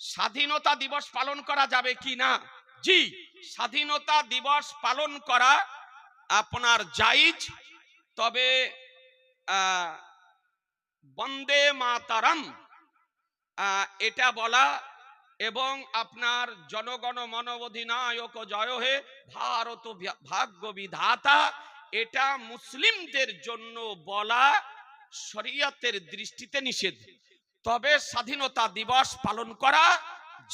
স্বাধীনতা দিবস পালন করা যাবে কি না? জি, স্বাধীনতা দিবস পালন করা আপনার জাইজ তবে বন্দে মাতারাম এটা বলা এবং আপনার জনগণ অধিনায়ক জয় হে, ভারত ভাগ্য বিধাতা, এটা মুসলিমদের জন্য বলা শরীয়তের দৃষ্টিতে নিষেধ। তবে স্বাধীনতা দিবস পালন করা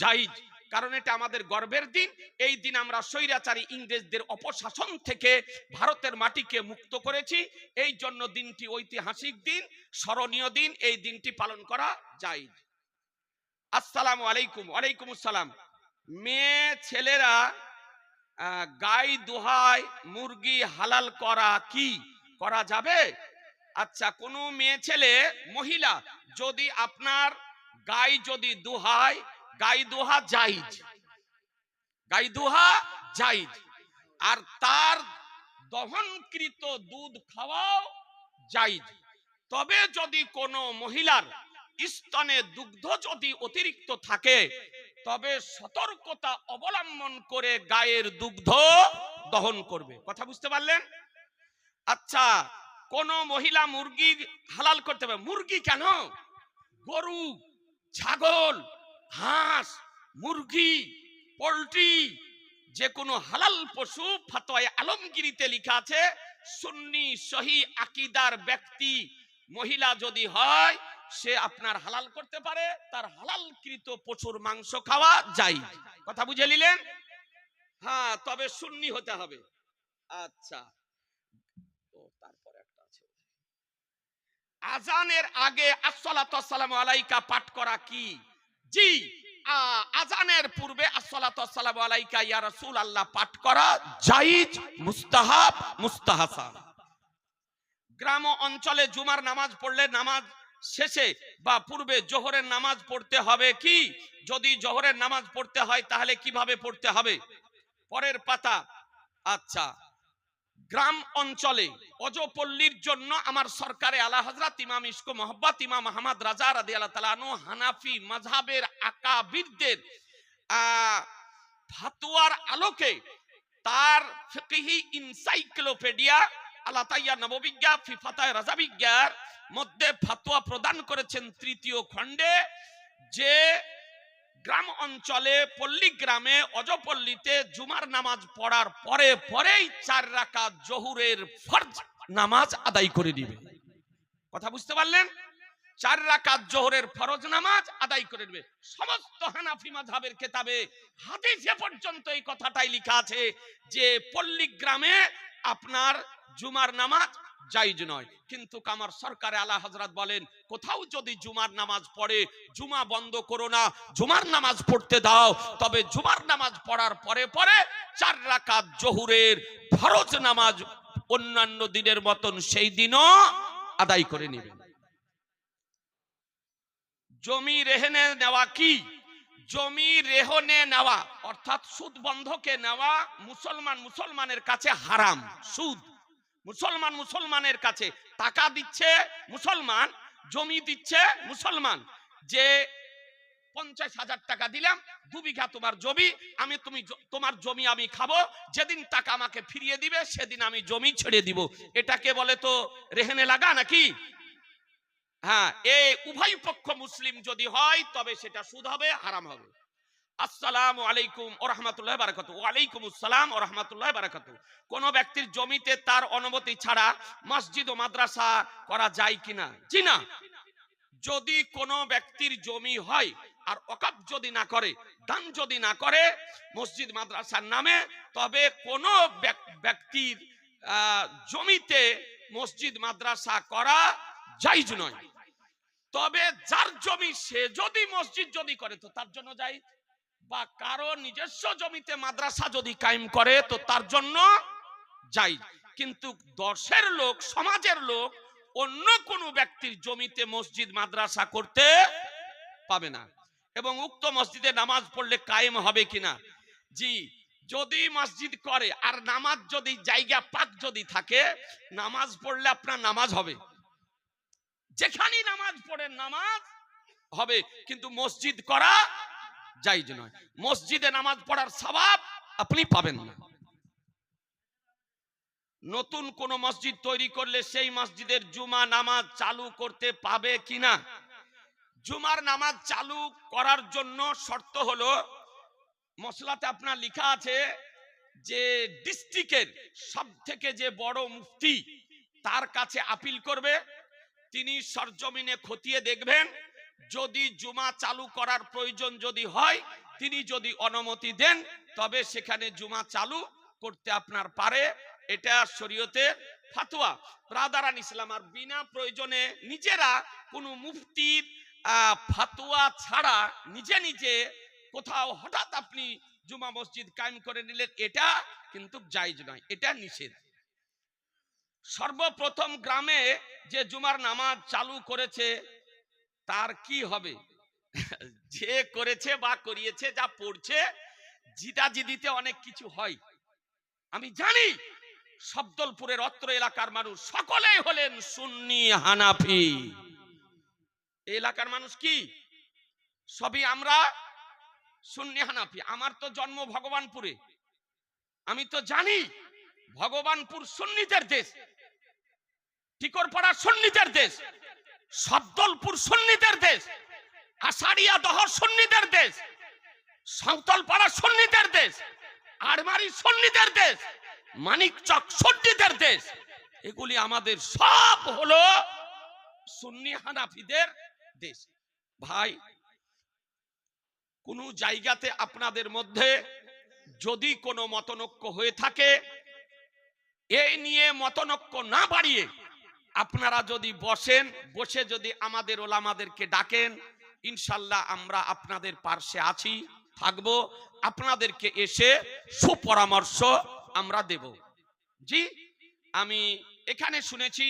জায়েজ। কারণ এটা আমাদের গর্বের দিন। এই দিন আমরা স্বৈরাচারী ইংরেজদের অপশাসন থেকে ভারতের মাটিকে মুক্ত করেছি। এই জন্য দিনটি ঐতিহাসিক দিন, স্মরণীয় দিন। এই দিনটি পালন করা জায়েজ। আসসালামু আলাইকুম। ওয়ালাইকুম আসসালাম। মেয়ে, ছেলেরা গাই দোহায় মুরগি হালাল করা কি? করা যাবে? আচ্ছা কোন মেয়ে, ছেলে, মহিলা যদি আপনার গাই যদি দুহায়, গাই দুহা জাইজ। গাই দুহা জাইজ। আর তার দহনকৃত দুধ খাওয়াও জাইজ। তবে যদি কোনো মহিলার স্তনে দুগ্ধ যদি অতিরিক্ত থাকে, তবে সতর্কতা অবলম্বন করে গায়ের দুগ্ধ দহন করবে। কথা বুঝতে পারলেন? আচ্ছা কোন মহিলা মুরগি হালাল করতে পারে। মুরগি কেন? গরু, ছাগল, হাঁস, মুরগি, পোল্ট্রি, যে কোনো হালাল পশু ফাতোয়ায় আলমগিরিতে লেখা আছে, সুন্নি সহি আকিদার ব্যক্তি মহিলা যদি হয়, সে আপনার হালাল করতে পারে, তার হালালকৃত পশুর মাংস খাওয়া যায়। কথা বুঝে নিলেন? হ্যাঁ তবে সুন্নি হতে হবে। আচ্ছা ও তারপর একটা আছে আজানের আগে আসসালামু আলাইকা পাঠ করা কি? জি আজানের পূর্বে আসসালামু আলাইকা ইয়া রাসূল আল্লাহ পাঠ করা জায়েজ, মুস্তাহাব, মুস্তাহাসান। গ্রাম অঞ্চলে জুমার নামাজ পড়লে নামাজ শেষে বা পূর্বে জোহরের নামাজ পড়তে হবে কি? যদি জোহরের নামাজ পড়তে হয় তাহলে কীভাবে পড়তে হবে? পরের পাতা আচ্ছা। গ্রাম অঞ্চলে অজপল্লীর জন্য আমার সরকারে আলা হজরত ইমাম ইসকো মোহাম্মদ ইমাম আহমদ রাজা রাদি আল্লাহ তালানু হানাফি মাঝহাবের আকাবিরদের ফাতুয়ার আলোকে তার ফিকহি ইনসাইক্লোপিডিয়া আল্লাহ তাইয়া নববিজ্ঞা ফিফাতায় রাজাবিজ্ঞার মধ্যে ফাতুয়া প্রদান করেছেন তৃতীয় খণ্ডে, যে গ্রাম অঞ্চলে পল্লী গ্রামে অজপল্লীতে জুমার নামাজ পড়ার পরে পরেই চার রাকাত জহুরের ফরজ নামাজ আদায় করে দিবে কথা বুঝতে পারলেন? চার রাকাত জোহরের ফরজ নামাজ আদায় করে নেবে। সমস্ত হানাফি মাযহাবের কেতাবে হাদিসে পর্যন্ত এই কথাটাই লেখা আছে যে পল্লী গ্রামে আপনার জুমার নামাজ জায়েজ নয়। কিন্তু আমার সরকারে আলা হযরত বলেন, কোথাও যদি জুমার নামাজ পড়ে, জুমা বন্ধ করো না, জুমার নামাজ পড়তে দাও। তবে জুমার নামাজ পড়ার পরে পরে চার রাকাত জহুরের ফরজ নামাজ অন্যান্য দিনের মতন সেই দিনও আদায় করে নেবেন। জমি রেহনে নেওয়া কি? জমি রেহনে নেওয়া, অর্থাৎ সুদ বন্ধকে নেওয়া মুসলমান মুসলমানের কাছে হারাম, সুদ। মুসলমান মুসলমানের কাছে টাকা দিচ্ছে মুসলমান, জমি দিচ্ছে মুসলমান। যে পঞ্চাশ হাজার টাকা দিলাম, দু বিঘা তোমার জমি, আমি তুমি তোমার জমি আমি খাব, যেদিন টাকা আমাকে ফিরিয়ে দিবে, সেদিন আমি জমি ছেড়ে দিব। এটাকে বলে তো, রেহেনে লাগা নাকি? হ্যাঁ এ উভয় পক্ষ মুসলিম যদি হয়, তবে সেটা সুদ হবে, হারাম হবে। আসসালামু আলাইকুম বারাকাত ওয়ালাইকুম আসসালাম বারাকাত কোন ব্যক্তির জমিতে তার অনুমতি ছাড়া মসজিদ ও মাদ্রাসা করা যায় কিনা? জি না। যদি কোনো ব্যক্তির জমি হয় আর অকাপ যদি না করে, দান যদি না করে মসজিদ মাদ্রাসার নামে, তবে কোন ব্যক্তির জমিতে মসজিদ মাদ্রাসা করা জায়জ নয়। তবে যার জমি সে যদি মসজিদ যদি করে, তো তার জন্য যাই বা কারও নিজস্ব জমিতে মাদ্রাসা যদি কায়েম করে, তো তার জন্য যাই। কিন্তু দশের লোক, সমাজের লোক অন্য কোনো ব্যক্তির জমিতে মসজিদ, মাদ্রাসা করতে পাবে না। এবং উক্ত মসজিদে নামাজ পড়লে কায়েম হবে কিনা? জি, যদি মসজিদ করে, আর নামাজ যদি, জায়গা পাক যদি থাকে, নামাজ পড়লে আপনার নামাজ হবে। যেখানেই নামাজ পড়েন, নামাজ হবে। কিন্তু মসজিদ করা জাইজ নয়। মসজিদে নামাজ পড়ার স্বভাব আপনি পাবেন না। নতুন কোন মসজিদ তৈরি করলে সেই মসজিদের জুমা নামাজ চালু করতে পাবে কিনা? জুমার নামাজ চালু করার জন্য শর্ত হলো মশলাতে আপনার লেখা আছে যে ডিস্ট্রিক্টের সব থেকে যে বড় মুফতি তার কাছে আপিল করবে, তিনি সরজমিনে খতিয়ে দেখবেন যদি জুমা চালু করার প্রয়োজন যদি হয়, তিনি যদি অনুমতি দেন, তবে সেখানে জুমা চালু করতে আপনার পারে। এটা শরীয়তের ফাতোয়া। রাদারান ইসলাম, আর বিনা প্রয়োজনে নিজেরা কোনো মুফতির ফাতোয়া ছাড়া নিজে নিজে কোথাও হঠাৎ আপনি জুমা মসজিদ কায়েম করে নিলেন, এটা কিন্তু জায়েজ নয়, এটা নিষেধ। সর্বপ্রথম গ্রামে যে জুমার নামাজ চালু করেছে তার কি হবে? যে করেছে বা করিয়েছে, যা পড়ছে, জিদাজিদিতে অনেক কিছু হয়। আমি জানি শব্দলপুরের অত্র এলাকার মানুষ সকলেই হলেন সুন্নি হানাফি। এলাকার মানুষ কি? সবই আমরা সুন্নি হানাফি। আমার তো জন্ম ভগবানপুরে। আমি তো জানি ভগবানপুর সুন্নিদের দেশ। টিকরপাড়া সুন্নিদের দেশ। সদ্দলপুর সুন্নিদের দেশ আষাঢ়িয়া দহর সুন্নিদের দেশ, সাঁওতালপাড়া সুন্নিদের দেশ, আড়মারি সুন্নিদের দেশ, মানিকচক সুন্নিদের দেশ, এগুলি আমাদের সব হলো সুন্নি হানাফিদের দেশ। ভাই, কোন জায়গাতে আপনাদের মধ্যে যদি কোনো মতনৈক্য হয়ে থাকে, এই নিয়ে মতনৈক্য না বাড়িয়ে আপনারা যদি বসেন, বসে যদি আমাদের ওলামাদেরকে ডাকেন, ইনশাল্লাহ আমরা আপনাদের পার্শ্বে আছি, থাকব। আপনাদেরকে এসে সুপরামর্শ আমরা দেব। জি, আমি এখানে শুনেছি,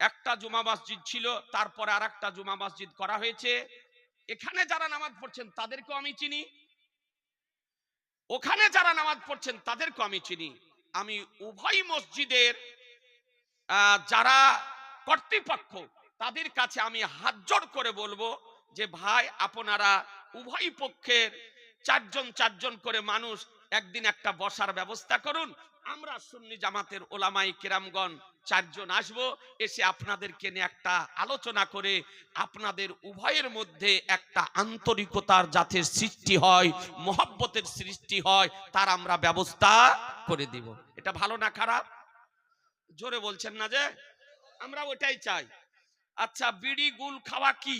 একটা জুমা মসজিদ ছিল, তারপরে আর একটা জুমা মসজিদ করা হয়েছে। এখানে যারা নামাজ পড়ছেন, তাদেরকেও আমি চিনি। ওখানে যারা নামাজ পড়ছেন, তাদেরকেও আমি চিনি। আমি উভয় মসজিদের যারা কর্তৃপক্ষ, তাদের কাছে আমি হাত জোড় করে বলব যে ভাই, আপনারা উভয় পক্ষের চারজন চারজন করে মানুষ একদিন একটা বসার ব্যবস্থা করুন। আমরা সুন্নি জামাতের ওলামাই কেরামগণ চারজন আসব, এসে আপনাদেরকে নিয়ে একটা আলোচনা করে আপনাদের উভয়ের মধ্যে একটা আন্তরিকতার যাতে সৃষ্টি হয়, মহব্বতের সৃষ্টি হয়, তার আমরা ব্যবস্থা করে দিব। এটা ভালো না খারাপ? জোরে বলছেন না যে? আমরা ওটাই চাই। আচ্ছা বিড়ি গুল খাওয়া কি?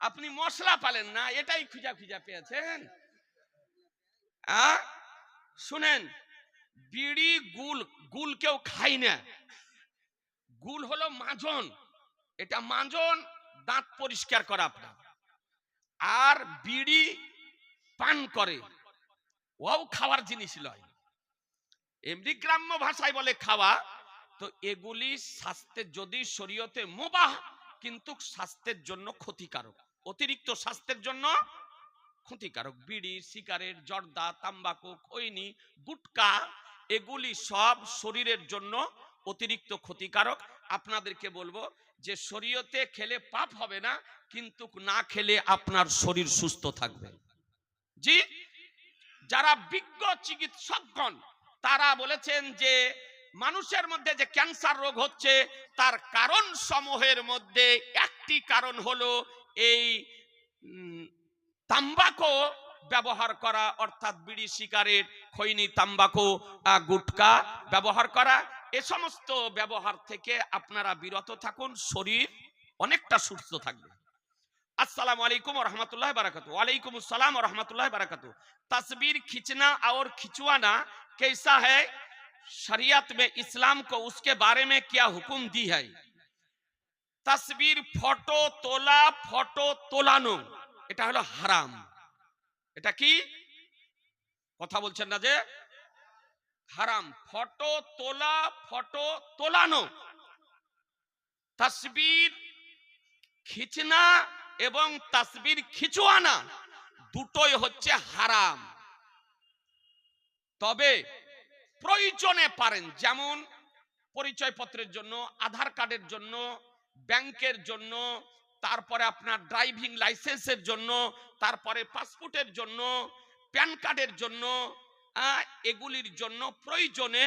আপনি মশলা পালেন না, এটাই খুঁজা খুঁজা পেয়েছেন? শুনেন, বিড়ি, গুল গুল কেউ খাই না। গুল হলো মাজন। এটা মাজন, দাঁত পরিষ্কার করা আপনার। আর বিড়ি পান করে। ওও খাওয়ার জিনিস লয়। এমনি গ্রাম্য ভাষায় বলে খাওয়া, তো এগুলি স্বাস্থ্যের যদি শরীয়তে মোবাহ, কিন্তু স্বাস্থ্যের জন্য ক্ষতিকারক। অতিরিক্ত স্বাস্থ্যের জন্য ক্ষতিকারক। বিড়ি, সিগারেট, জর্দা, তাম্বাকু, খৈনি, গুটকা, এগুলি সব শরীরের জন্য অতিরিক্ত ক্ষতিকারক। আপনাদেরকে বলব যে শরীয়তে খেলে পাপ হবে না, কিন্তু না খেলে আপনার শরীর সুস্থ থাকবে। জি? যারা বিজ্ঞ চিকিৎসকগণ তারা বলেছেন যে মানুষের মধ্যে যে ক্যান্সার রোগ হচ্ছে, তার কারণ সমূহের মধ্যে একটি কারণ হলো এই তাম্বাকু ব্যবহার করা, অর্থাৎ বিড়ি সিগারেট খৈনি তাম্বাকু গুটকা ব্যবহার করা। এ সমস্ত ব্যবহার থেকে আপনারা বিরত থাকুন, শরীর অনেকটা সুস্থ থাকবে। अस्सलाम वालेकुम और रहमतुल्लाह बरकत वालेकुम अस्सलाम और रहमतुल्लाह बरकत तस्वीर खींचना और खिंचवाना कैसा है शरीयत में इस्लाम को उसके बारे में क्या हुक्म दी है তসবির ফটো তোলা ফটো তোলানো এটা হলো হারাম এটা কি কথা বলছেন না যে হারাম ফটো তোলা ফটো তোলানো তসবির খিচনা এবং তসবির খিচুয়ানা দুটোই হচ্ছে হারাম। তবে প্রয়োজনে পারেন, যেমন পরিচয়পত্রের জন্য, আধার কার্ডের জন্য, ব্যাংকের জন্য, তারপরে আপনার ড্রাইভিং লাইসেন্সের জন্য, তারপরে পাসপোর্টের জন্য, প্যান কার্ডের জন্য এগুলির জন্য প্রয়োজনে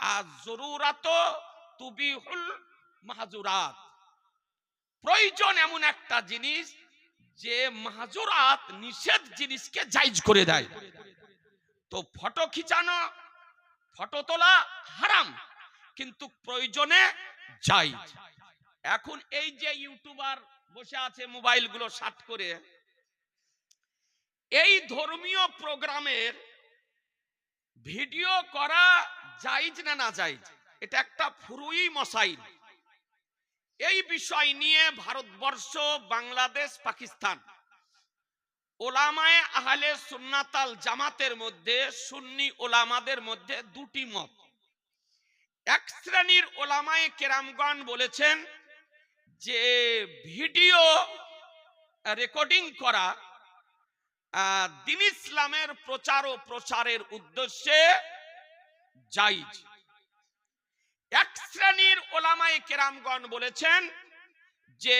আর জরুরাত তুবিহুল মাহাজুরাত। প্রয়োজন এমন একটা জিনিস যে মাহাজুরাত নিষেধ জিনিসকে জাইজ করে দেয়। তো ফটো খিচানো, ফটো তোলা হারাম, কিন্তু প্রয়োজনে জাইজ এখন এই যে ইউটিউবার বসে আছে মোবাইলগুলো শার্ট করে, এই ধর্মীয় প্রোগ্রামের ভিডিও করা জাইজ না না জাইজ এটা একটা ফুরুই মশাইল। এই বিষয় নিয়ে ভারতবর্ষ, বাংলাদেশ, পাকিস্তান ওলামায় আহলে সুন্নাতাল জামাতের মধ্যে, সুন্নি ওলামাদের মধ্যে দুটি মত। এক শ্রেণির ওলামায়ে কেরামগণ বলেছেন যে ভিডিও রেকর্ডিং করা দিন ইসলামের প্রচার ও প্রসারের উদ্দেশ্যে জাইজ এক শ্রেণির ওলামায়ে কেরামগণ বলেছেন যে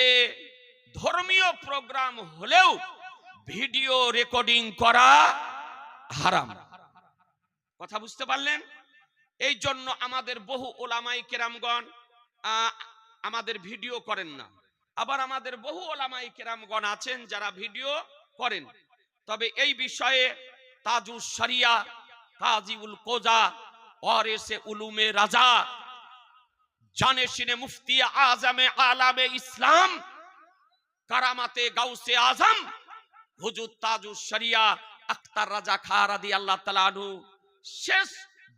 ধর্মীয় প্রোগ্রাম হলেও ভিডিও রেকর্ডিং করা হারাম। কথা বুঝতে পারলেন? এই জন্য আমাদের বহু ওলামাই কেরামগণ আমাদের ভিডিও করেন না। আবার আমাদের বহু ওলামাই কেরামগণ আছেন যারা ভিডিও করেন। তবে এই বিষয়ে তাজুস শরিয়া, তাজিউল কোজা, ওয়ারেসে উলুমে রাজা জানেশিনে মুফতি আজমে আলামে ইসলাম, কারামাতে গাউসে আজম, হুজুর তাজু শরিয়া, আক্তার রাজা খা রাদি আল্লাহ তাআলা আনহু, শেষ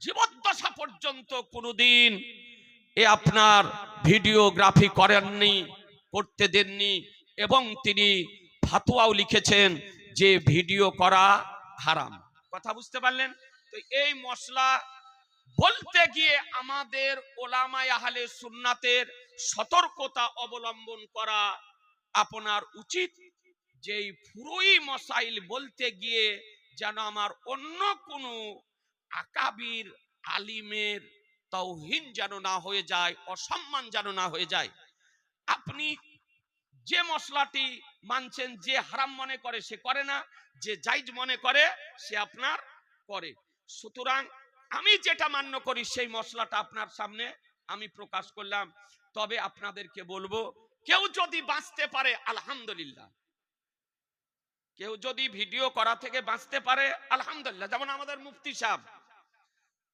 জীবদ্দশা পর্যন্ত কোনোদিন এ আপনার ভিডিওগ্রাফি করেননি, করতে দেননি এবং তিনি ফাতোয়াও লিখেছেন যে ভিডিও করা হারাম। কথা বুঝতে পারলেন? তো এই মশলা বলতে গিয়ে আমাদের ওলামায় আহলে সুন্নাতের সতর্কতা অবলম্বন করা আপনার উচিত। যেই ফুরুই মশাইল বলতে গিয়ে যেন আমার অন্য কোনো আকাবির, আলিমের তৌহিন যেন না হয়ে যায়, অসম্মান যেন না হয়ে যায়। আপনি যে মশলাটি মানছেন, যে হারাম মনে করে সে করে না, যে জাইজ মনে করে সে আপনার করে। সুতরাং আমি যেটা মান্য করি সেই মশলাটা আপনার সামনে আমি প্রকাশ করলাম। তবে আপনাদেরকে বলব, কেউ যদি বাঁচতে পারে, আলহামদুলিল্লাহ। কেউ যদি ভিডিও করা থেকে বাঁচতে পারে, আলহামদুলিল্লাহ। যেমন আমাদের মুফতি সাহেব,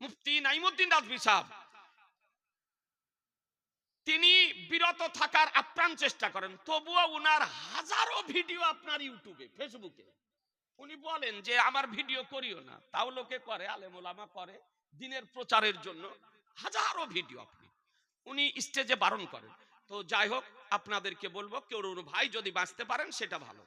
মুফতি নাইমুদ্দিন রাজবি সাহেব, তিনি বিরত থাকার আপ্রাণ চেষ্টা করেন। তবুও উনার হাজারো ভিডিও আপনার ইউটিউবে, ফেসবুকে। উনি বলেন যে, আমার ভিডিও করিও না। তাও লোকে করে আলেমুলামা করে, দিনের প্রচারের জন্য। হাজারো ভিডিও আপনি। উনি স্টেজে বারণ করেন। তো যাই হোক, আপনাদেরকে বলব, কেউ ভাই যদি বাঁচতে পারেন, সেটা ভালো।